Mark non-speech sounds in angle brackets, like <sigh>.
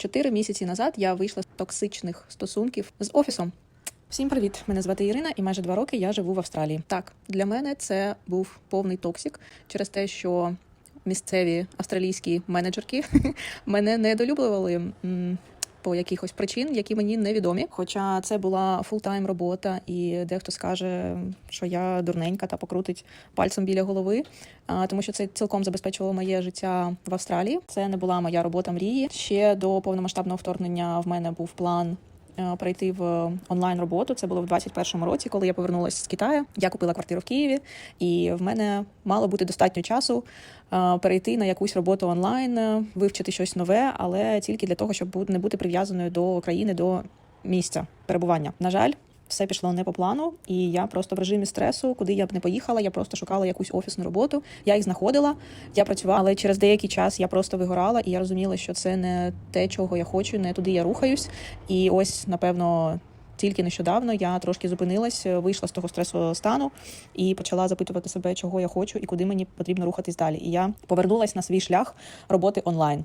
Чотири місяці назад я вийшла з токсичних стосунків з офісом. Всім привіт! Мене звати Ірина, і майже два роки я живу в Австралії. Так, для мене це був повний токсик через те, що місцеві австралійські менеджерки <laughs> мене недолюблювали. По якихось причин, які мені невідомі. Хоча це була фултайм робота, і дехто скаже, що я дурненька та покрутить пальцем біля голови, тому що це цілком забезпечувало моє життя в Австралії. Це не була моя робота мрії. Ще до повномасштабного вторгнення в мене був план. Е, Перейти в онлайн роботу це було в 21-му році, коли я повернулася з Китаю. Я купила квартиру в Києві, і в мене мало бути достатньо часу е, перейти на якусь роботу онлайн, е, вивчити щось нове, але тільки для того, щоб не бути прив'язаною до країни, до місця перебування. На жаль, все пішло не по плану, і я просто в режимі стресу, куди я б не поїхала, я просто шукала якусь офісну роботу. Я їх знаходила, я працювала, але через деякий час я просто вигорала, і я розуміла, що це не те, чого я хочу, не туди я рухаюсь. І ось, напевно. Тільки нещодавно я трошки зупинилась, вийшла з того стресового стану і почала запитувати себе, чого я хочу і куди мені потрібно рухатись далі. І я повернулась на свій шлях роботи онлайн.